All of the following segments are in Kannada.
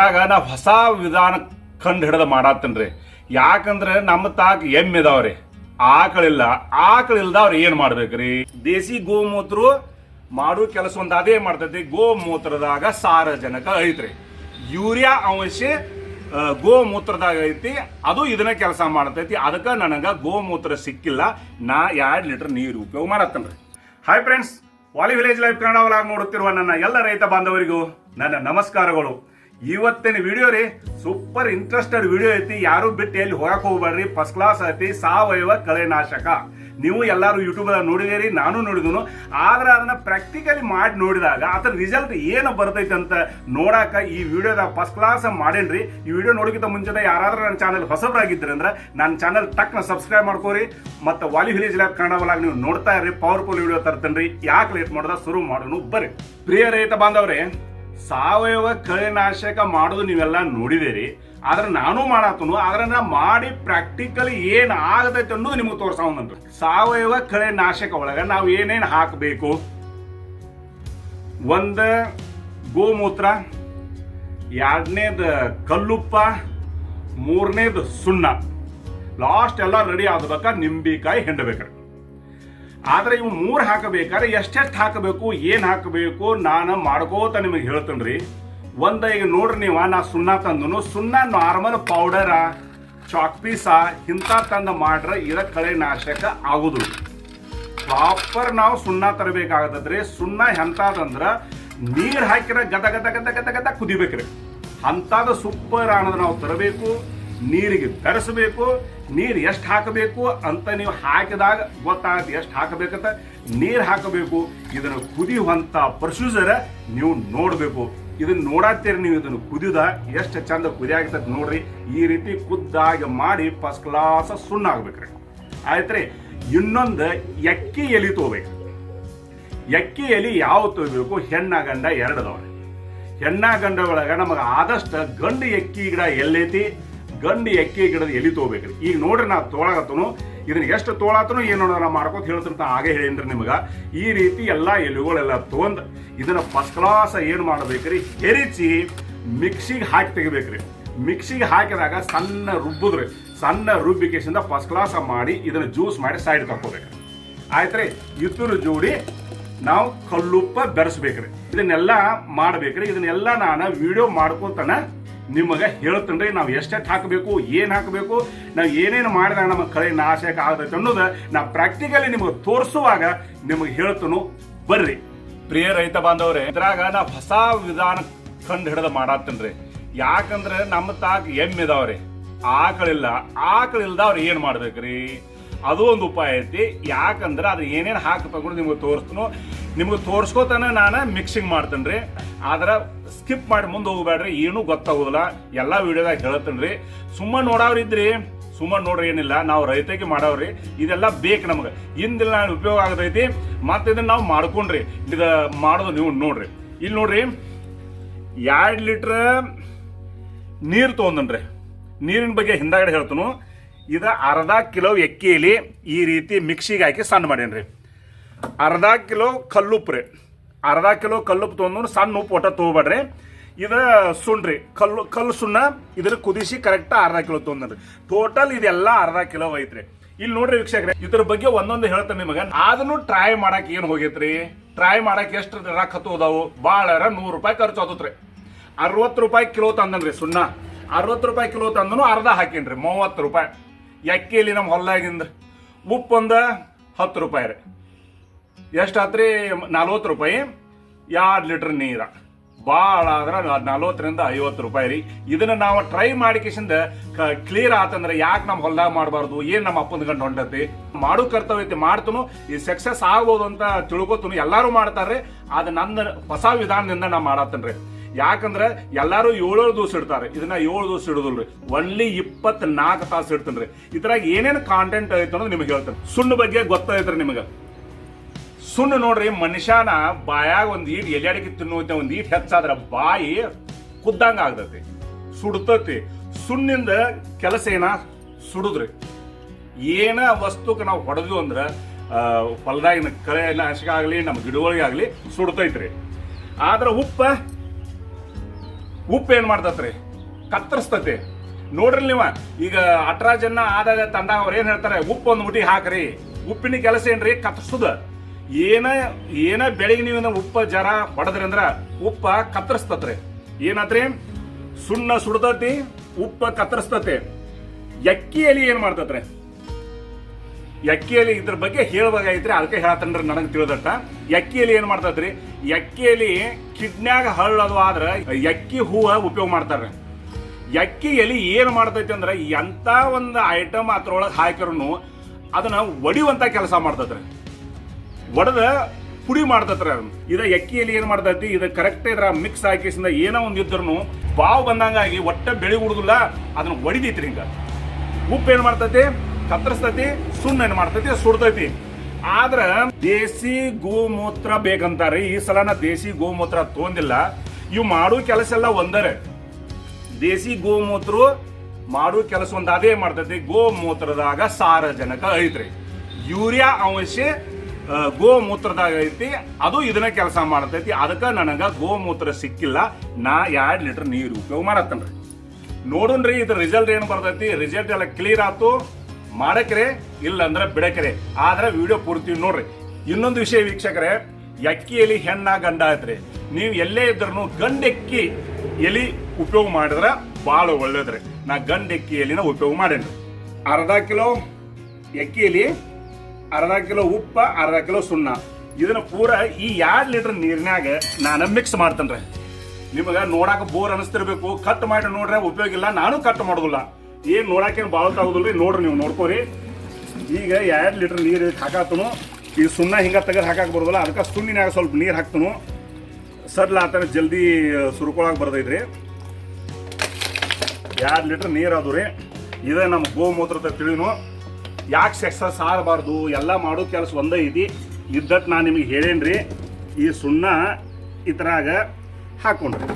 ಇದ್ರಾಗ ನಾ ಹೊಸ ವಿಧಾನ ಕಂಡು ಹಿಡಿದು ಮಾಡತ್ತೇನ್ರಿ. ಯಾಕಂದ್ರೆ ನಮ್ಮ ತಾಕ ಎಮ್ಮೆ ಇದಾವ್ರಿ ಆಕಳಿಲ್ಲ ಆಕಳಿಲ್ದ ಅವ್ರು ಏನು ಮಾಡ್ಬೇಕ್ರಿ? ದೇಸಿ ಗೋಮೂತ್ರ ಮಾಡೋ ಕೆಲಸ ಒಂದು ಅದೇ ಮಾಡ್ತೈತಿ. ಗೋಮೂತ್ರದಾಗ ಸಾರಜನಕ ಐತ್ರಿ. ಯೂರಿಯಾ ಅಂಶ ಗೋಮೂತ್ರದಾಗ ಐತಿ. ಅದು ಇದನ್ನ ಕೆಲಸ ಮಾಡ್ತೈತಿ. ಅದಕ್ಕೆ ನನಗೆ ಗೋಮೂತ್ರ ಸಿಕ್ಕಿಲ್ಲ. ನಾ ಎರಡು ಲೀಟರ್ ನೀರು ಉಪಯೋಗ ಮಾಡತ್ತೇನ್ರಿ. Hi friends Vali village life Kannada ನೋಡುತ್ತಿರುವ ನನ್ನ ಎಲ್ಲ ರೈತ ಬಾಂಧವರಿಗೂ ನನ್ನ ನಮಸ್ಕಾರಗಳು. ಇವತ್ತಿನ ವಿಡಿಯೋ ರೀ ಸೂಪರ್ ಇಂಟ್ರೆಸ್ಟೆಡ್ ವಿಡಿಯೋ ಐತಿ. ಯಾರು ಬಿಟ್ಟು ಎಲ್ಲಿ ಹೋಗಕ್ ಹೋಗ್ಬೇಡ್ರಿ. ಫಸ್ಟ್ ಕ್ಲಾಸ್ ಐತಿ, ಸಾವಯವ ಕಳೆನಾಶಕ. ನೀವು ಎಲ್ಲರೂ ಯೂಟ್ಯೂಬ್ ನೋಡಿದಿರಿ ನಾನು ನೋಡಿದನು. ಆದ್ರೆ ಅದನ್ನ ಪ್ರಾಕ್ಟಿಕಲಿ ಮಾಡಿ ನೋಡಿದಾಗ ಅದ್ರ ರಿಸಲ್ಟ್ ಏನು ಬರ್ತೈತೆ ಅಂತ ನೋಡಾಕ ಈ ವಿಡಿಯೋದಾಗ ಫಸ್ಟ್ ಕ್ಲಾಸ್ ಮಾಡೇನ್ರಿ. ಈ ವಿಡಿಯೋ ನೋಡಿಕಿಂತ ಮುಂಚೆ ಯಾರಾದ್ರೂ ನನ್ನ ಚಾನಲ್ ಹೊಸಬ್ರಾಗಿದ್ರಿ ಅಂದ್ರೆ ನನ್ನ ಚಾನಲ್ ಟಕ್ನ ಸಬ್ಸ್ಕ್ರೈಬ್ ಮಾಡ್ಕೋರಿ. ಮತ್ತೆ ವಾಲಿ ವಿಲೇಜ್ ಲ್ಯಾಬ್ ಕನ್ನಡ ಒಳಗೆ ನೀವು ನೋಡ್ತಾ ಇರ್ರಿ ಪವರ್ಫುಲ್ ವಿಡಿಯೋ ತರ್ತೇನ್ರಿ ಯಾಕೆ ಲೇಟ್ ಮಾಡೋದ? ಶುರು ಮಾಡೋಣ ಬರ್ರಿ ಪ್ರಿಯ ರೈತ ಬಾಂಧವ್ರೆ ಸಾವಯವ ಕಳೆನಾಶಕ ಮಾಡೋದು ನೀವೆಲ್ಲ ನೋಡಿದಿರಿ ಆದ್ರೆ ನಾನು ಮಾಡತ್ತನು ಆದ್ರೆ ಮಾಡಿ ಪ್ರಾಕ್ಟಿಕಲಿ ಏನ್ ಆಗತೈತೆ ಅನ್ನೋದು ನಿಮಗೆ ತೋರ್ಸೋಣಂತ ಸಾವಯವ ಕಳೆನಾಶಕ ಒಳಗ ನಾವು ಏನೇನು ಹಾಕಬೇಕು? ಒಂದ ಗೋಮೂತ್ರ, ಎರಡನೇದು ಕಲ್ಲುಪ್ಪ, ಮೂರನೇದು ಸುಣ್ಣ. ಲಾಸ್ಟ್ ಎಲ್ಲ ರೆಡಿ ಆದ್ಬೇಕಾ? ನಿಂಬಿಕಾಯಿ, ಹಿಂಡಬೇಕ್ರಿ. ಆದ್ರೆ ಇವು ಮೂರು ಹಾಕಬೇಕಾದ್ರೆ ಎಷ್ಟೆಷ್ಟು ಹಾಕಬೇಕು, ಏನು ಹಾಕಬೇಕು ನಾನು ಮಾಡ್ಕೋತ ನಿಮಗೆ ಹೇಳ್ತೇನ್ರಿ. ಒಂದ ಈಗ ನೋಡ್ರಿ ನೀವು, ನಾ ಸುಣ್ಣ ತಂದನು. ಸುಣ್ಣ ನಾರ್ಮಲ್ ಪೌಡರ ಚಾಕ್ ಪೀಸ ಇಂಥ ತಂದು ಮಾಡ್ರೆ ಇದ ಕಳೆ ನಾಶಕ ಆಗುದು. ಪ್ರಾಪರ್ ನಾವು ಸುಣ್ಣ ತರಬೇಕಾಗತ್ತದ್ರಿ. ಸುಣ್ಣ ಎಂತಾದಂದ್ರ ನೀರು ಹಾಕಿರ ಗದ ಗದ ಗದ ಗದ ಗದ ಕುದಿಬೇಕ್ರಿ. ಅಂತಾದ ಸೂಪರ್ ಅನ್ನೋದು ನಾವು ತರಬೇಕು. ನೀರಿಗೆ ಬೆರೆಸಬೇಕು, ನೀರು ಎಷ್ಟು ಹಾಕಬೇಕು ಅಂತ ನೀವು ಹಾಕಿದಾಗ ಗೊತ್ತಾಗುತ್ತೆ ಎಷ್ಟು ಹಾಕಬೇಕಂತ. ನೀರು ಹಾಕಬೇಕು, ಇದನ್ನು ಕುದಿಯುವಂತ ಪ್ರೊಸೀಜರ್ ನೀವು ನೋಡಬೇಕು. ಇದನ್ನ ನೋಡತ್ತೀರಿ ನೀವು ಇದನ್ನು ಕುದಿದ ಎಷ್ಟು ಚಂದ ಕುದಿಯಾಗ್ತದೆ ನೋಡ್ರಿ. ಈ ರೀತಿ ಕುದ್ದಾಗಿ ಮಾಡಿ ಫಸ್ಟ್ ಕ್ಲಾಸ್ ಸುಣ್ಣ ಆಗ್ಬೇಕ್ರಿ. ಆಯ್ತ್ರಿ, ಇನ್ನೊಂದು ಎಕ್ಕಿ ಎಲಿ ತೊಗೋಬೇಕು. ಎಕ್ಕಿ ಎಲಿ ಯಾವ ತೊಗೋಬೇಕು? ಹೆಣ್ಣ ಗಂಡ ಎರಡು ಅದಾವ್ರಿ ಹೆಣ್ಣ ಗಂಡ ಒಳಗ ನಮಗೆ ಆದಷ್ಟು ಗಂಡು ಎಕ್ಕಿ ಗಿಡ ಎಲ್ಲೈತಿ. ಗಂಡು ಎಕ್ಕಿ ಗಿಡದ ಎಲಿ ತೊಗೋಬೇಕ್ರಿ. ಈಗ ನೋಡ್ರಿ ನಾ ತೋಳಾಗತ್ತನು ಇದನ್ನ ಎಷ್ಟು ತೋಳಾತನು ಏನು ನಾ ಮಾಡ್ಕೋತ ಹೇಳ್ತಿರ್ತ ಹಾಗೆ ಹೇಳಿನ್ರಿ ನಿಮಗೆ. ಈ ರೀತಿ ಎಲ್ಲಾ ಎಲೆಗಳೆಲ್ಲ ತೊಗೊಂಡ್ ಇದನ್ನ ಫಸ್ಟ್ ಕ್ಲಾಸ್ ಏನ್ ಮಾಡ್ಬೇಕ್ರಿ? ಹೆರಿಚಿ ಮಿಕ್ಸಿಗೆ ಹಾಕಿ ತೆಗಿಬೇಕ್ರಿ. ಮಿಕ್ಸಿಗೆ ಹಾಕಿದಾಗ ಸಣ್ಣ ರುಬ್ಬುದ್ರಿ. ಸಣ್ಣ ರುಬ್ಬಿಕೇಶಿಂದ ಫಸ್ಟ್ ಕ್ಲಾಸ್ ಮಾಡಿ ಇದನ್ನ ಜ್ಯೂಸ್ ಮಾಡಿ ಸೈಡ್ ತಕ್ಕೋಬೇಕ್ರಿ ಆಯ್ತ್ರಿ? ಇದ್ರ ಜೋಡಿ ನಾವು ಕಲ್ಲುಪ್ಪ ಬೆರೆಸ್ಬೇಕ್ರಿ. ಇದನ್ನೆಲ್ಲ ಮಾಡ್ಬೇಕ್ರಿ. ಇದನ್ನೆಲ್ಲ ನಾನು ವಿಡಿಯೋ ಮಾಡ್ಕೊತಾನ ನಿಮಗೆ ಹೇಳ್ತೇನ್ರಿ ನಾವು ಎಷ್ಟೆಷ್ಟು ಹಾಕಬೇಕು, ಏನು ಹಾಕಬೇಕು, ನಾವು ಏನೇನು ಮಾಡಿದಾಗ ನಮ್ಮ ಕಳೆ ನಾಶಕ ಆಗತೈತೆ ಅನ್ನೋದು ನಾ ಪ್ರಾಕ್ಟಿಕಲಿ ನಿಮಗೆ ತೋರಿಸುವಾಗ ನಿಮಗೆ ಹೇಳ್ತನು, ಬರ್ರಿ. ಪ್ರಿಯ ರೈತ ಬಾಂಧವ್ರೆ, ಇದ್ರಾಗ ನಾವು ಹೊಸ ವಿಧಾನ ಕಂಡು ಹಿಡಿದು ಮಾಡತ್ತೇನ್ರಿ. ಯಾಕಂದ್ರೆ ನಮ್ಮ ತಾಕ ಎಮ್ಮೆ ಇದಾವ್ರಿ. ಆಕಳಿಲ್ಲ ಆಕಳಿಲ್ದ ಅವ್ರು ಏನು ಮಾಡ್ಬೇಕ್ರಿ? ಅದು ಒಂದು ಉಪಾಯ ಐತಿ. ಯಾಕಂದ್ರೆ ಅದು ಏನೇನು ಹಾಕಬೇಕು ನಿಮ್ಗೆ ತೋರಿಸ್ತನು. ನಿಮ್ಗೆ ತೋರಿಸ್ಕೋತಾನೆ ನಾನು ಮಿಕ್ಸಿಂಗ್ ಮಾಡ್ತೇನ್ರಿ ಆದ್ರೆ ಸ್ಕಿಪ್ ಮಾಡಿ ಮುಂದೆ ಹೋಗ್ಬೇಡ್ರಿ, ಏನೂ ಗೊತ್ತಾಗೋದಿಲ್ಲ. ಎಲ್ಲ ವಿಡಿಯೋದಾಗ ಹೇಳ್ತೇನ್ರಿ ಸುಮ್ಮನೆ ನೋಡೋರಿದ್ರಿ ಸುಮ್ಮ ನೋಡ್ರಿ, ಏನಿಲ್ಲ. ನಾವು ರೈತಕ್ಕೆ ಮಾಡವ್ರಿ. ಇದೆಲ್ಲ ಬೇಕು ನಮಗೆ. ಇಂದಿಲ್ಲ ಉಪಯೋಗ ಆಗದೈತಿ ಮತ್ತೆ ಇದನ್ನ ನಾವು ಮಾಡ್ಕೊಂಡ್ರಿ. ಇದು ಮಾಡೋದು ನೀವು ನೋಡ್ರಿ. ಇಲ್ಲಿ ನೋಡ್ರಿ, ಎರಡು ಲೀಟ್ರ್ ನೀರು ತೊಗೊಂಡ್ರಿ ನೀರಿನ ಬಗ್ಗೆ ಹಿಂದಾಗಡೆ ಹೇಳ್ತನು. ಇದು ಅರ್ಧ ಕಿಲೋ ಎಕ್ಕಿಯಲ್ಲಿ ಈ ರೀತಿ ಮಿಕ್ಸಿಗೆ ಹಾಕಿ ಸಣ್ಣ ಮಾಡೇನ್ರಿ. ಅರ್ಧ ಕಿಲೋ ಕಲ್ಲುಪ್ಪು ರೀ ಅರ್ಧ ಕಿಲೋ ಕಲ್ಲುಪ್ಪು ತೊಗೊಂಡು ಸಣ್ಣ ಉಪ್ಪು ಒಟ್ಟ ತೊಗೊಬೇಡ್ರಿ. ಇದು ಸುಣ್ರಿ ಕಲ್ಲು ಕಲ್ಲು ಸುಣ್ಣ ಇದ್ರ ಕುದಿಸಿ ಕರೆಕ್ಟ್ ಅರ್ಧ ಕಿಲೋ ತೊಗೊಂಡ್ರಿ. ಟೋಟಲ್ ಇದೆಲ್ಲ ಅರ್ಧ ಕಿಲೋ ಐತ್ರಿ ಇಲ್ಲಿ ನೋಡ್ರಿ ವೀಕ್ಷಕರೇ, ಇದ್ರ ಬಗ್ಗೆ ಒಂದೊಂದು ಹೇಳ್ತೇನೆ ನಿಮಗೆ. ಅದನ್ನು ಟ್ರೈ ಮಾಡಕ್ ಏನ್ ಹೋಗೈತ್ರಿ? ಟ್ರೈ ಮಾಡಕ್ ಎಷ್ಟು ರೊಕ್ಕ ಹತ್ತೋದಾವು ಭಾಳ ನೂರು ರೂಪಾಯಿ ಖರ್ಚು ಆತತ್ರಿ. ಅರವತ್ತು ರೂಪಾಯಿ ಕಿಲೋ ತಂದನ್ರಿ ಸುಣ್ಣ. ಅರವತ್ತು ರೂಪಾಯಿ ಕಿಲೋ ತಂದನು ಅರ್ಧ ಹಾಕಿನ್ರಿ, ಮೂವತ್ತು ರೂಪಾಯಿ. ಎಕ್ಕಿಲಿ ನಮ್ಮ ಹೊಲ್ದಾಗಿಂದ ಉಪ್ಪು ಒಂದು ಹತ್ತು ರೂಪಾಯಿ ರೀ. ಎಷ್ಟಾತ್ರಿ ನಲ್ವತ್ತು ರೂಪಾಯಿ. ಎರಡು ಲೀಟ್ರ್ ನೀರ. ಭಾಳ ಆದ್ರೆ ನಲ್ವತ್ತರಿಂದ ಐವತ್ತು ರೂಪಾಯಿ ರೀ. ಇದನ್ನ ನಾವು ಟ್ರೈ ಮಾಡಿಕಿಸಿಂದ ಕ್ಲಿಯರ್ ಆತಂದ್ರೆ ಯಾಕೆ ನಮ್ಮ ಹೊಲ್ದಾಗ ಮಾಡಬಾರ್ದು? ಏನು ನಮ್ಮ ಅಪ್ಪನ ಗಂಟು ಹೊಂಟತಿ ಮಾಡು ಕರ್ತವ್ಯ ಐತಿ, ಮಾಡ್ತನು. ಈ ಸಕ್ಸಸ್ ಆಗ್ಬೋದು ಅಂತ ತಿಳ್ಕೊತನು. ಎಲ್ಲಾರು ಮಾಡ್ತಾರ್ರಿ. ಅದು ನನ್ನ ಹೊಸ ವಿಧಾನದಿಂದ ನಾ ಮಾಡತ್ತೇನ್ರಿ ಯಾಕಂದ್ರೆ ಎಲ್ಲರೂ ಏಳೇಳು ದಿವಸ ಇಡ್ತಾರೆ. ಇದನ್ನ ಏಳು ದಿವಸ ಇಡುದಿಲ್ರಿ. ಒನ್ಲಿ ಇಪ್ಪತ್ನಾಲ್ಕು ತಾಸು ಇಡ್ತೇನ್ರಿ. ಇದ್ರಾಗ ಏನೇನು ಕಾಂಟೆಂಟ್ ಐತೆ ಅನ್ನೋದು ನಿಮಗೆ ಹೇಳ್ತೇನೆ. ಸುಣ್ಣ ಬಗ್ಗೆ ಗೊತ್ತೈತ್ರಿ ನಿಮಗೆ. ಸುಣ್ಣ ನೋಡ್ರಿ, ಮನುಷ್ಯನ ಬಾಯಾಗ ಒಂದ್ ಈಟ್, ಎಲ್ಯಾಡಿಕೆ ತಿನ್ನುವಂತೆ ಒಂದ್ ಈಟ್ ಹೆಚ್ಚಾದ್ರ ಬಾಯಿ ಕುದ್ದಂಗ ಆಗ್ತತಿ, ಸುಡ್ತತಿ. ಸುಣ್ಣಿಂದ ಕೆಲಸ ಏನ? ಸುಡುದ್ರಿ. ಏನ ವಸ್ತುಕ್ಕೆ ನಾವು ಹೊಡೆದ್ವಿ ಅಂದ್ರ ಹೊಲದಾಗಿನ ಕಳೆ ನಾಶಕ ಆಗಲಿ ನಮ್ಮ ಗಿಡಗಳಿಗೆ ಆಗಲಿ ಸುಡ್ತೈತ್ರಿ. ಆದ್ರ ಉಪ್ಪ, ಉಪ್ಪು ಏನ್ ಮಾಡ್ತತ್ರಿ? ಕತ್ತರಿಸ್ತತಿ. ನೋಡ್ರಿ ನೀವ, ಈಗ ಅಟ್ರಾಜನ್ನ ಜನ ಆದಾಗ ತಂದಾಗ ಅವ್ರು ಏನ್ ಹೇಳ್ತಾರೆ? ಉಪ್ಪು ಒಂದು ಮುಟ್ಟಿ ಹಾಕ್ರಿ. ಉಪ್ಪಿನ ಕೆಲಸ ಏನ್ರಿ? ಕತ್ತರಿಸುದ. ಏನ ಏನ ಬೆಳಿಗ್ಗೆ ನೀವು ಉಪ್ಪ ಜರ ಹೊಡೆದ್ರಿ ಅಂದ್ರ ಉಪ್ಪ ಕತ್ತರಿಸ್ತತ್ರಿ. ಏನಾದ್ರಿ ಸುಣ್ಣ ಸುಡ್ತತಿ, ಉಪ್ಪ ಕತ್ತರಿಸ್ತತೆ. ಎಕ್ಕಿ ಎಲಿ ಏನ್ ಮಾಡ್ತತ್ರಿ? ಎಲಿ ಇದ್ರ ಬಗ್ಗೆ ಹೇಳ್ಬೇಕಾಗೈತ್ರಿ ಅದಕ್ಕೆ ಹೇಳತ್ತನ್ರಿ ನನಗೆ ತಿಳಿದಟ್ಟ. ಎಲಿ ಏನ್ ಎಕ್ಕಿ ಎಕ್ಕಿಯಲ್ಲಿ ಕಿಡ್ನ್ಯಾಗ ಹಳ್ಳದು ಆದ್ರ ಎಕ್ಕಿ ಹೂವ ಉಪಯೋಗ ಮಾಡ್ತಾರ್ರಿ. ಎಕ್ಕಿ ಎಲಿ ಏನ್ ಮಾಡ್ತೈತಿ ಅಂದ್ರೆ ಎಂತ ಒಂದು ಐಟಮ್ ಅದ್ರೊಳಗೆ ಹಾಕಿರೂ ಅದನ್ನ ಒಡಿಯುವಂತ ಕೆಲಸ ಮಾಡ್ತದ್ರಿ ಒಡೆದ ಪುಡಿ ಮಾಡ್ತತ್ರ ಇದ ಎಕ್ಕಿಯಲ್ಲಿ ಏನ್ ಮಾಡ್ತೈತಿ? ಇದು ಕರೆಕ್ಟ್ ಇದ್ರ ಮಿಕ್ಸ್ ಹಾಕಿಸಿಂದ ಏನೋ ಒಂದ್ ಇದ್ರು ಬಾವು ಬಂದಂಗಾಗಿ ಒಟ್ಟ ಬೆಳಿ ಉಡುದಿಲ್ಲ, ಅದನ್ನ ಒಡಿದೈತ್ರಿ ಹಿಂಗ. ಉಪ್ಪು ಏನ್ ಮಾಡ್ತೈತಿ? ಕತ್ತರಿಸ್ತೈತಿ, ಸುಣ್ಣ ಏನ್ ಮಾಡ್ತೈತಿ? ಸುಡ್ತೈತಿ. ಆದ್ರ ದೇಸಿ ಗೋಮೂತ್ರ ಬೇಕಂತಾರೆ, ಈ ಸಲ ನಾ ದೇಸಿ ಗೋಮೂತ್ರ ತೊಂದಿಲ್ಲ ಇವು ಮಾಡೋ ಕೆಲಸ ಎಲ್ಲ ಒಂದರೆ. ದೇಸಿ ಗೋಮೂತ್ರ ಮಾಡೋ ಕೆಲಸ ಒಂದ್ ಅದೇ ಮಾಡ್ತೈತಿ, ಗೋಮೂತ್ರದಾಗ ಸಾರಜನಕ ಐತ್ರಿ. ಯೂರಿಯಾ ಅಂಶ ಗೋಮೂತ್ರದಾಗ ಐತಿ, ಅದು ಇದನ್ನ ಕೆಲಸ ಮಾಡತೈತಿ. ಅದಕ್ಕ ನನಗ ಗೋಮೂತ್ರ ಸಿಕ್ಕಿಲ್ಲ. ನಾ ಎರಡು ಲೀಟರ್ ನೀರು ಉಪಯೋಗ ಮಾಡತ್ತನ್ರಿ. ನೋಡನ್ರಿ, ಇದ್ರ ರಿಸಲ್ಟ್ ಏನು ಬರ್ತೈತಿ? ರಿಸಲ್ಟ್ ಎಲ್ಲ ಕ್ಲಿಯರ್ ಆತು. ಮಾಡಕ್ರೆ, ಇಲ್ಲಂದ್ರೆ ಬಿಡಕ್ರೆ. ಆದ್ರೆ ವಿಡಿಯೋ ಪೂರ್ತಿ ನೋಡ್ರಿ. ಇನ್ನೊಂದು ವಿಷಯ ವೀಕ್ಷಕರೇ, ಎಕ್ಕಿ ಎಲಿ ಹೆಣ್ಣ ಗಂಡ ಐತ್ರಿ. ನೀವು ಎಲ್ಲೇ ಇದ್ರೂ ಗಂಡೆಕ್ಕಿ ಎಲಿ ಉಪಯೋಗ ಮಾಡಿದ್ರ ಬಹಳ ಒಳ್ಳೇದ್ರಿ. ನಾ ಗಂಡೆಕ್ಕಿ ಎಲಿನ ಉಪಯೋಗ ಮಾಡೇನ್ರಿ. ಅರ್ಧ ಕಿಲೋ ಎಕ್ಕಿ ಎಲಿ ಅರ್ಧ ಕಿಲೋ ಉಪ್ಪ, ಅರ್ಧ ಕಿಲೋ ಸುಣ್ಣ. ಇದನ್ನ ಪೂರ ಈ ಎರಡು ಲೀಟರ್ ನೀರಿನಾಗ ನಾನು ಮಿಕ್ಸ್ ಮಾಡ್ತೇನೆ ನಿಮಗ ನೋಡಾಕ ಬೋರ್ ಅನಿಸ್ತಿರ್ಬೇಕು. ಕಟ್ ಮಾಡಿ ನೋಡ್ರೆ ಉಪಯೋಗ ಇಲ್ಲ. ನಾನು ಕಟ್ ಮಾಡೋದಿಲ್ಲ. ಏನ್ ನೋಡಾಕೇನು ಬಾಳ ಆಗುದಿಲ್ರಿ? ನೋಡ್ರಿ ನೀವು, ನೋಡ್ಕೋರಿ. ಈಗ ಎರಡು ಲೀಟರ್ ನೀರು ಹಾಕಾತನು. ಈ ಸುಣ್ಣ ಹಿಂಗ ತೆಗೆದು ಹಾಕಕ್ ಬರೋದಿಲ್ಲ. ಅದಕ್ಕೆ ಸುಣ್ಣಿನಾಗ ಸ್ವಲ್ಪ ನೀರು ಹಾಕ್ತನು. ಸಡ್ಲ ಆತನ ಜಲ್ದಿ ಸುರ್ಕೊಳಕ್ ಬರ್ತೈತ್ರಿ ಎರಡು ಲೀಟರ್ ನೀರು ಅದು ರೀ. ಇದೇ ನಮ್ಮ ಗೋಮೂತ್ರದ ತಿಳಿನು ಯಾಕೆ ಸೆಕ್ಸ ಆಗಬಾರ್ದು ಎಲ್ಲ ಮಾಡೋ ಕೆಲಸ ಒಂದೇ ಇದೆ ಇದ್ದಕ್ಕೆ ನಾನು ನಿಮಗೆ ಹೇಳೇನ್ರಿ, ಈ ಸುಣ್ಣ ಇದ್ರಾಗ ಹಾಕೊಂಡ್ರಿ.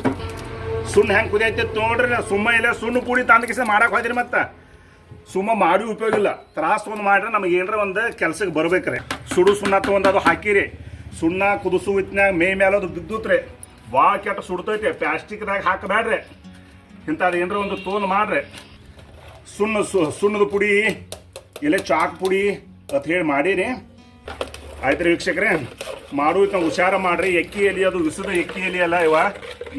ಸುಣ್ಣ ಹೆಂಗೆ ಕುದಿಯೈತೆ ನೋಡ್ರಿ ನಾ ಸುಮ್ಮ ಇಲ್ಲ ಸುಣ್ಣ ಪುಡಿ ತಂದಕಿಸ ಮಾಡಕ್ಕೆ ಹೋದ್ರಿ ಮತ್ತೆ. ಸುಮ್ಮ ಮಾಡಿ ಉಪಯೋಗ ಇಲ್ಲ. ತ್ರಾಸ ಒಂದು ಮಾಡ್ರೆ ನಮಗೆ ಏನರ ಒಂದು ಕೆಲ್ಸಕ್ಕೆ ಬರ್ಬೇಕ್ರಿ. ಸುಡು ಸುಣ್ಣ ತೊಗೊಂಡು ಅದು ಹಾಕಿರಿ. ಸುಣ್ಣ ಕುದಿಸು ಇತ್ನಾಗ ಮೇ ಮೇಲೆ ಅದು ಬಿದ್ದುತ್ರಿ. ಭಾಳ ಕೆಟ್ಟ ಸುಡ್ತೈತೆ. ಪ್ಲಾಸ್ಟಿಕ್ದಾಗ ಹಾಕಬೇಡ್ರಿ ಇಂಥದ್ದು ಏನರ ಒಂದು ತೊಗೊಂಡು ಮಾಡ್ರಿ. ಸುಣ್ಣ ಸುಣ್ಣದ ಪುಡಿ ಇಲ್ಲ ಚಾಕ್ ಪುಡಿ ಅಂತ ಹೇಳಿ ಮಾಡೀರಿ ಆಯ್ತು ರೀ ವೀಕ್ಷಕರೇ ಮಾಡು ನಾವು ಹುಷಾರ ಮಾಡ್ರಿ. ಎಕ್ಕಿ ಎಲೆ ಅದು ವಿಸದ ಎಕ್ಕಿ ಎಲೆ ಅಲ್ಲ ಇವ.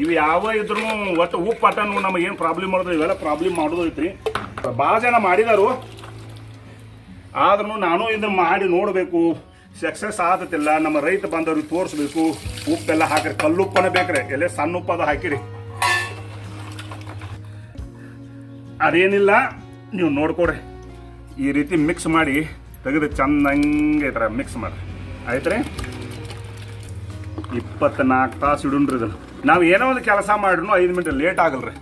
ಇವು ಯಾವ ಇದ್ರೂ ಒಟ್ಟು ಉಪ್ಪು ಪಟ್ಟನು ನಮಗೆ ಏನು ಪ್ರಾಬ್ಲಮ್ ಮಾಡೋದು ಇವೆಲ್ಲ ಪ್ರಾಬ್ಲಮ್ ಮಾಡೋದು ಐತ್ರಿ. ಭಾಳ ಜನ ಮಾಡಿದಾರು. ಆದ್ರೂ ನಾನು ಇದನ್ನ ಮಾಡಿ ನೋಡಬೇಕು. ಸಕ್ಸಸ್ ಆಗತ್ತಿಲ್ಲ. ನಮ್ಮ ರೈತ ಬಂದವ್ರಿಗೆ ತೋರಿಸ್ಬೇಕು. ಉಪ್ಪೆಲ್ಲ ಹಾಕಿರಿ. ಕಲ್ಲುಪ್ಪನ ಬೇಕ್ರಿ. ಎಲ್ಲೇ ಸಣ್ಣ ಉಪ್ಪದ ಹಾಕಿರಿ. ಅದೇನಿಲ್ಲ, ನೀವು ನೋಡ್ಕೊಡ್ರಿ. ಈ ರೀತಿ ಮಿಕ್ಸ್ ಮಾಡಿ ತೆಗೆದು ಚಂದಂಗೆ ಥರ ಮಿಕ್ಸ್ ಆಯ್ತು ರೀ ಇಪ್ಪತ್ನಾಲ್ಕು ತಾಸು ಇಡುಣ್ರಿ ಇದನ್ನು. ನಾವು ಏನೋ ಒಂದು ಕೆಲಸ ಮಾಡಿದ್ರು ಐದು ಮಿನಿಟ್ ಲೇಟ್ ಆಗಲ್ರಿ.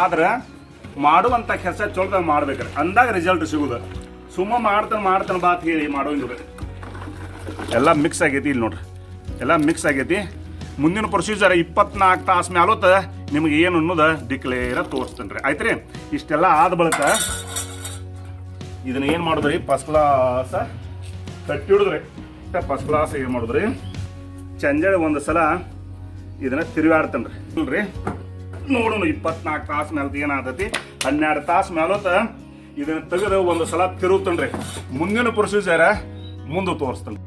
ಆದ್ರೆ ಮಾಡುವಂಥ ಕೆಲಸ ಚೊಲ್ದಾಗ ಮಾಡ್ಬೇಕ್ರಿ. ಅಂದಾಗ ರಿಸಲ್ಟ್ ಸಿಗೋದು. ಸುಮ್ಮ ಮಾಡ್ತಾನೆ ಮಾಡ್ತಾನೆ ಬಾತ್ ಹೇಳಿ ಮಾಡೋಂಗಿಲ್ಲ ಎಲ್ಲ ಮಿಕ್ಸ್ ಆಗೈತಿ ಇಲ್ಲಿ ನೋಡ್ರಿ. ಎಲ್ಲ ಮಿಕ್ಸ್ ಆಗೈತಿ. ಮುಂದಿನ ಪ್ರೊಸೀಜರ್ ಇಪ್ಪತ್ನಾಲ್ಕು ತಾಸು ಮ್ಯಾಲೋತ ನಿಮ್ಗೆ ಏನು ಅನ್ನೋದು ಡಿಕ್ಲೇರ ತೋರಿಸ್ತೇನೆ ರೀ ಆಯ್ತು ರೀ ಇಷ್ಟೆಲ್ಲ ಆದ ಬಳಿಕ ಇದನ್ನ ಏನು ಮಾಡಿದ್ರಿ? ಫಸ್ಟ್ ಕ್ಲಾಸ್ ಕಟ್ಟಿಡಿದ್ರಿ ಫಸ್ಟ್ ಕ್ಲಾಸ್ ಏನು ಮಾಡಿದ್ರಿ? ಚಂಜಳ ಒಂದು ಸಲ ಇದನ್ನ ತಿರುಗಾಡ್ತಾನೆ ಇಲ್ರಿ ನೋಡೋಣ ಇಪ್ಪತ್ನಾಲ್ಕು ತಾಸು ಮೇಲೆ ಏನಾಗ್ತೈತಿ ಹನ್ನೆರಡು ತಾಸು ಮೇಲೋತ ಇದನ್ನ ತೆಗೆದು ಒಂದು ಸಲ ತಿರುಗ್ತೇನೆ ಮುಂದಿನ ಪ್ರೊಸೀಜರ್ ಮುಂದೆ ತೋರಿಸ್ತೇನೆ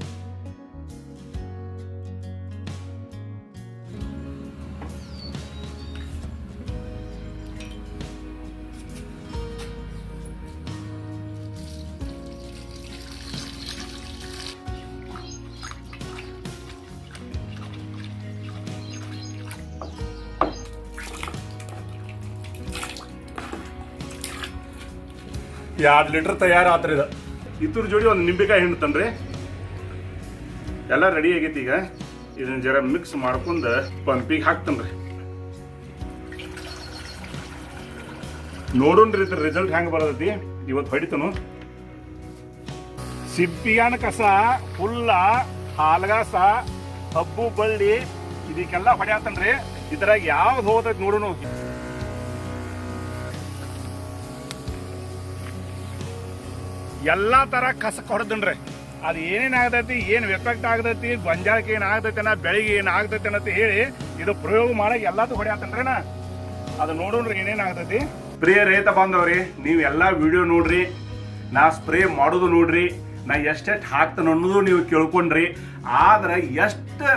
ಎರಡು ಲೀಟರ್ ತಯಾರಾತ್ರಿ ಇದು. ಇದ್ರ ಜೋಡಿ ಒಂದು ನಿಂಬೆಕಾಯಿ ಹಣ್ಣು ತನ್ರಿ ಎಲ್ಲ ರೆಡಿ ಆಗೈತಿ ಈಗ. ಇದನ್ನ ಜರ ಮಿಕ್ಸ್ ಮಾಡ್ಕೊಂಡು ಪಂಪಿಗೆ ಹಾಕ್ತನ್ರಿ. ನೋಡೋಣ್ರಿ ಇದ್ರ ರಿಸಲ್ಟ್ ಹೆಂಗ್ ಬರತೈತಿ. ಇವತ್ತು ಹೊಡಿತನು. ಸಿಬ್ಬಿಯಾನ ಕಸ, ಹುಲ್ಲ, ಹಾಲ್ಗಾಸ ಹಬ್ಬು ಬಳ್ಳಿ, ಇದಕ್ಕೆಲ್ಲ ಹೊಡ್ಯಾತನ್ರಿ. ಇದ್ರಾಗ ಯಾವ್ದು ಹೋದೈತಿ ನೋಡೋಣ. ಎಲ್ಲಾ ತರ ಕಸ ಹೊಡೆದನ್ರಿ ಅದು ಏನೇನ್ ಏನು ಏನ್ ಎಫೆಕ್ಟ್ ಆಗತೈತಿ, ಗೊಂಜಾಳಕ್ಕೆ ಏನ್ ಆಗ್ತೈತೆ ನಾ ಬೆಳಿಗ್ಗೆ ಏನ್ ಆಗತೈತಿ ಅಂತ ಹೇಳಿ ಇದು ಪ್ರಯೋಗ ಮಾಡಕ್ಕೆ ಎಲ್ಲದೂ ಹೊಡ್ಯಾತನ್ರಿ ನಾ ಅದು ನೋಡೋಣ್ರಿ ಏನೇನಾಗ್ತೈತಿ ಸ್ಪ್ರೇ ರೈತ ಬಾಂಧವ್ರಿ, ನೀವು ಎಲ್ಲಾ ವಿಡಿಯೋ ನೋಡ್ರಿ, ನಾ ಸ್ಪ್ರೇ ಮಾಡೋದು ನೋಡ್ರಿ, ನಾ ಎಷ್ಟೆಷ್ಟು ಹಾಕ್ತಾನೆ ಅನ್ನೋದು ನೀವು ಕೇಳ್ಕೊಂಡ್ರಿ, ಆದ್ರೆ ಎಷ್ಟು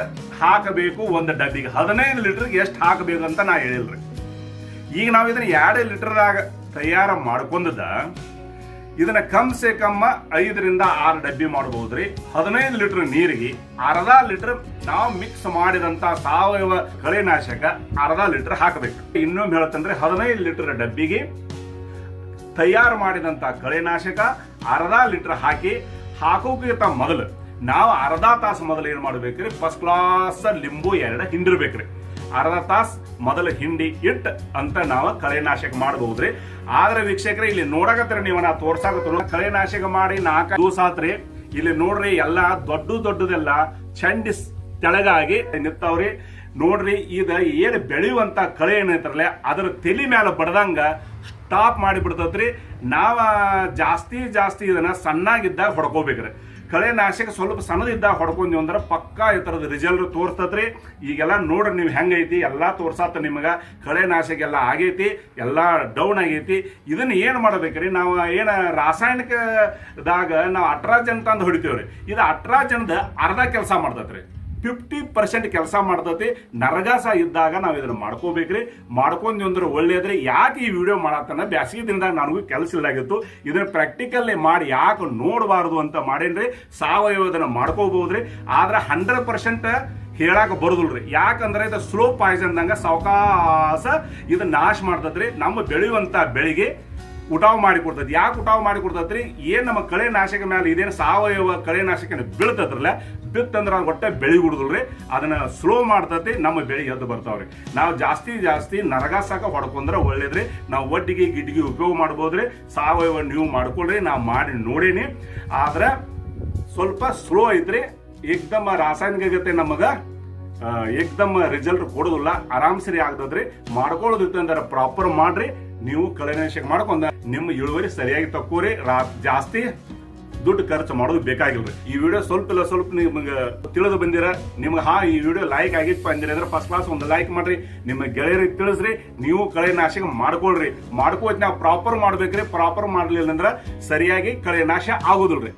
ಹಾಕಬೇಕು, ಒಂದು ಡಬ್ಬಿಗೆ ಹದಿನೈದು ಲೀಟ್ರಿಗೆ ಎಷ್ಟು ಹಾಕಬೇಕು ಅಂತ ನಾ ಹೇಳಿಲ್ರಿ. ಈಗ ನಾವು ಇದನ್ನ ಎರಡು ಲೀಟರ್ದಾಗ ತಯಾರು ಮಾಡ್ಕೊಂಡದ ಇದನ್ನ ಕಮ್ ಸೆ ಕಮ್ಮ ಐದರಿಂದ ಆರು ಡಬ್ಬಿ ಮಾಡಬಹುದ್ರಿ. ಹದಿನೈದು ಲೀಟರ್ ನೀರಿಗೆ ಅರ್ಧ ಲೀಟರ್ ನಾವು ಮಿಕ್ಸ್ ಮಾಡಿದಂತ ಸಾವಯವ ಕಳೆನಾಶಕ ಅರ್ಧ ಲೀಟರ್ ಹಾಕಬೇಕು. ಇನ್ನೊಮ್ಮೆ ಹೇಳ್ತಂದ್ರೆ ಹದಿನೈದು ಲೀಟರ್ ಡಬ್ಬಿಗೆ ತಯಾರು ಮಾಡಿದಂತ ಕಳೆನಾಶಕ ಅರ್ಧ ಲೀಟರ್ ಹಾಕಿ ಹಾಕೋಕಿಂತ ಮೊದಲು ನಾವು ಅರ್ಧ ತಾಸು ಮೊದಲು ಏನ್ ಮಾಡ್ಬೇಕ್ರಿ? ಫಸ್ಟ್ ಕ್ಲಾಸ್ ಲಿಂಬು ಎರಡು ಹಿಂಡಿರ್ಬೇಕ್ರಿ. ಅರ್ಧ ತಾಸು ಮೊದಲು ಹಿಂಡಿ ಇಟ್ ಅಂತ ನಾವು ಕಳೆನಾಶಕ ಮಾಡಬಹುದ್ರಿ. ಆದ್ರೆ ವೀಕ್ಷಕರೇ, ಇಲ್ಲಿ ನೋಡಕತ್ರ ನೀವು ನಾ ತೋರ್ಸಾಕತ್ತ ಕಳೆನಾಶಕ ಮಾಡಿ ನಾಲ್ಕು ದಿವಸ ಆತ್ರಿ. ಇಲ್ಲಿ ನೋಡ್ರಿ ಎಲ್ಲಾ ದೊಡ್ಡ ದೊಡ್ಡದೆಲ್ಲ ಚಂಡಿಸ್ ತೆಳಗಾಗಿ ನಿಂತವ್ರಿ. ನೋಡ್ರಿ ಇದು ಏನು ಬೆಳೆಯುವಂತ ಕಳೆ ಏನೈತ್ರಲ್ಲ, ಅದ್ರ ತಲೆ ಮೇಲೆ ಬಡ್ದಂಗ ಸ್ಟಾಪ್ ಮಾಡಿ ಬಿಡ್ತದ್ರಿ ನಾವ ಜಾಸ್ತಿ ಜಾಸ್ತಿ ಇದನ್ನ ಸಣ್ಣಾಗಿದ್ದಾಗ ಹೊಡ್ಕೋಬೇಕ್ರಿ. ಕಳೆ ನಾಶಕ ಸ್ವಲ್ಪ ಸಣ್ಣದಿದ್ದ ಹೊಡ್ಕೊಂಡ್ವಿ ಅಂದ್ರೆ ಪಕ್ಕಾ ಈ ಥರದ ರಿಸಲ್ಟ್ ತೋರಿಸ್ತದ್ರಿ. ಈಗೆಲ್ಲ ನೋಡ್ರಿ ನೀವು ಹೆಂಗೈತಿ, ಎಲ್ಲ ತೋರ್ಸಾತ ನಿಮಗೆ. ಕಳೆ ನಾಶಕ ಎಲ್ಲ ಆಗೈತಿ, ಎಲ್ಲ ಡೌನ್ ಆಗೈತಿ. ಇದನ್ನ ಏನು ಮಾಡ್ಬೇಕ್ರಿ? ನಾವು ಏನು ರಾಸಾಯನಿಕದಾಗ ನಾವು ಅಟ್ರಾಜನ್ ತಂದು ಹೊಡಿತೇವ್ರಿ. ಇದು ಅಟ್ರಾಜನ್ದ ಅರ್ಧ ಕೆಲಸ ಮಾಡ್ತೈತ್ರಿ. ಫಿಫ್ಟಿ ಪರ್ಸೆಂಟ್ ಕೆಲಸ ಮಾಡ್ತೈತಿ. ನರಗಾಸ ಇದ್ದಾಗ ನಾವು ಇದನ್ನ ಮಾಡ್ಕೋಬೇಕ್ರಿ. ಮಾಡ್ಕೊಂಡು ಅಂದ್ರೆ ಒಳ್ಳೇದ್ರಿ. ಯಾಕೆ ಈ ವಿಡಿಯೋ ಮಾಡತ್ತನ ಬ್ಯಾಸಿಗೆ ದಿನದಾಗ ನನಗೂ ಕೆಲಸ ಇಲ್ಲಾಗಿತ್ತು ಇದನ್ನು ಪ್ರಾಕ್ಟಿಕಲ್ಲಿ ಮಾಡಿ ಯಾಕೆ ನೋಡಬಾರ್ದು ಅಂತ ಮಾಡೇನ್ರಿ. ಸಾವಯವದನ್ನ ಮಾಡ್ಕೋಬಹುದ್ರಿ ಆದ್ರೆ ಹಂಡ್ರೆಡ್ ಪರ್ಸೆಂಟ್ ಹೇಳಾಕ ಬರುದಿಲ್ರಿ. ಯಾಕಂದ್ರೆ ಇದು ಸ್ಲೋ ಪಾಯ್ಸನ್ ದಂಗ ಸಾವಕಾಶ ಇದು ನಾಶ ಮಾಡ್ತದ್ರಿ ನಮ್ಮ ಬೆಳೆಯುವಂತ ಬೆಳೆಗೆ ಉಟಾವ್ ಮಾಡಿ ಕೊಡ್ತೈತಿ. ಯಾಕೆ ಉಟಾವ್ ಮಾಡಿ ಏನು ನಮ್ಮ ಕಳೆ ನಾಶಕ ಮೇಲೆ ಇದೇನು ಸಾವಯವ ಕಳೆ ನಾಶಕ ಬೀಳ್ತದ್ರಲ್ಲ ಬಿತ್ತಂದ್ರೆ ಅದು ಒಟ್ಟೆ ಬೆಳಿ ಬಿಡುದಿಲ್ರಿ. ಅದನ್ನ ಸ್ಲೋ ಮಾಡ್ತತಿ, ನಮ್ಮ ಬೆಳಿ ಎದ್ದು ಬರ್ತಾವ್ರಿ. ನಾವು ಜಾಸ್ತಿ ಜಾಸ್ತಿ ನರಗಾಸಾಕ ಹೊಡ್ಕೊಂಡ್ರೆ ಒಳ್ಳೇದ್ರಿ. ನಾವು ಒಡ್ಡಿಗೆ ಗಿಡ್ಗಿ ಉಪಯೋಗ ಮಾಡ್ಬೋದ್ರಿ. ಸಾವಯವ ನೀವು ಮಾಡ್ಕೊಳ್ರಿ ನಾವು ಮಾಡಿ ನೋಡೀನಿ. ಆದ್ರೆ ಸ್ವಲ್ಪ ಸ್ಲೋ ಐತ್ರಿ. ಏಕ್ದಮ್ ರಾಸಾಯನಿಕ ಗತೆ ನಮಗೆ ಏಕ್ದಮ್ ರಿಸಲ್ಟ್ ಕೊಡೋದಿಲ್ಲ. ಆರಾಮ್ ಸರಿ ಆಗ್ತದ್ರಿ ಮಾಡ್ಕೊಳ್ಳೋದಿತ್ತು ಅಂದ್ರೆ ಪ್ರಾಪರ್ ಮಾಡ್ರಿ. ನೀವು ಕಳೆನಾಶಕ ಮಾಡ್ಕೊಂಡ ನಿಮ್ಮ ಇಳುವರಿ ಸರಿಯಾಗಿ ತಕ್ಕೋರಿ ಜಾಸ್ತಿ ದುಡ್ಡು ಖರ್ಚು ಮಾಡೋದು ಬೇಕಾಗಿಲ್ರಿ. ಈ ವಿಡಿಯೋ ಸ್ವಲ್ಪ ಇಲ್ಲ, ಸ್ವಲ್ಪ ನಿಮ್ಗೆ ತಿಳಿದು ಬಂದಿರ. ನಿಮ್ಗೆ ಹಾ, ಈ ವಿಡಿಯೋ ಲೈಕ್ ಆಗಿತ್ತು ಅಂದಿರಿ ಅಂದ್ರೆ ಫಸ್ಟ್ ಕ್ಲಾಸ್ ಒಂದು ಲೈಕ್ ಮಾಡ್ರಿ. ನಿಮ್ಮ ಗೆಳೆಯರಿಗೆ ತಿಳಿಸ್ರಿ. ನೀವು ಕಳೆನಾಶಕ ಮಾಡ್ಕೊಳ್ರಿ. ಮಾಡ್ಕೋತ್ ನಾವು ಪ್ರಾಪರ್ ಮಾಡ್ಬೇಕ್ರಿ. ಪ್ರಾಪರ್ ಮಾಡ್ಲಿಲ್ಲ ಅಂದ್ರೆ ಸರಿಯಾಗಿ ಕಳೆನಾಶ ಆಗೋದಿಲ್ರಿ.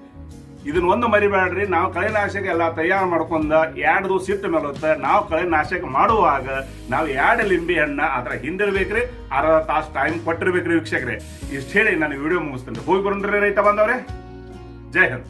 ಇದನ್ನ ಒಂದು ಮರಿಬೇಡ್ರಿ, ನಾವು ಕಳೆನಾಶಕ ಎಲ್ಲ ತಯಾರು ಮಾಡ್ಕೊಂಡ ಎರಡು ದಿವಸ ಇಟ್ಟ ಮೇಲುತ್ತೆ, ನಾವು ನಾವು ಕಳೆನಾಶಕ ಮಾಡುವಾಗ ನಾವು ಎರಡು ಲಿಂಬೆ ಹಣ್ಣ ಅದ್ರ ಹಿಂದಿರ್ಬೇಕ್ರಿ, ಅರ್ಧ ತಾಸು ಟೈಮ್ ಕೊಟ್ಟಿರ್ಬೇಕ್ರಿ ವೀಕ್ಷಕರೇ. ಇಷ್ಟು ಹೇಳಿ ನಾನು ವಿಡಿಯೋ ಮುಗಿಸ್ತೇನೆ. ಹೋಗಿ ಬರೋಣ್ರಿ ರೈತ ಬಂದವ್ರೆ ಜೈ ಹಿಂದ್.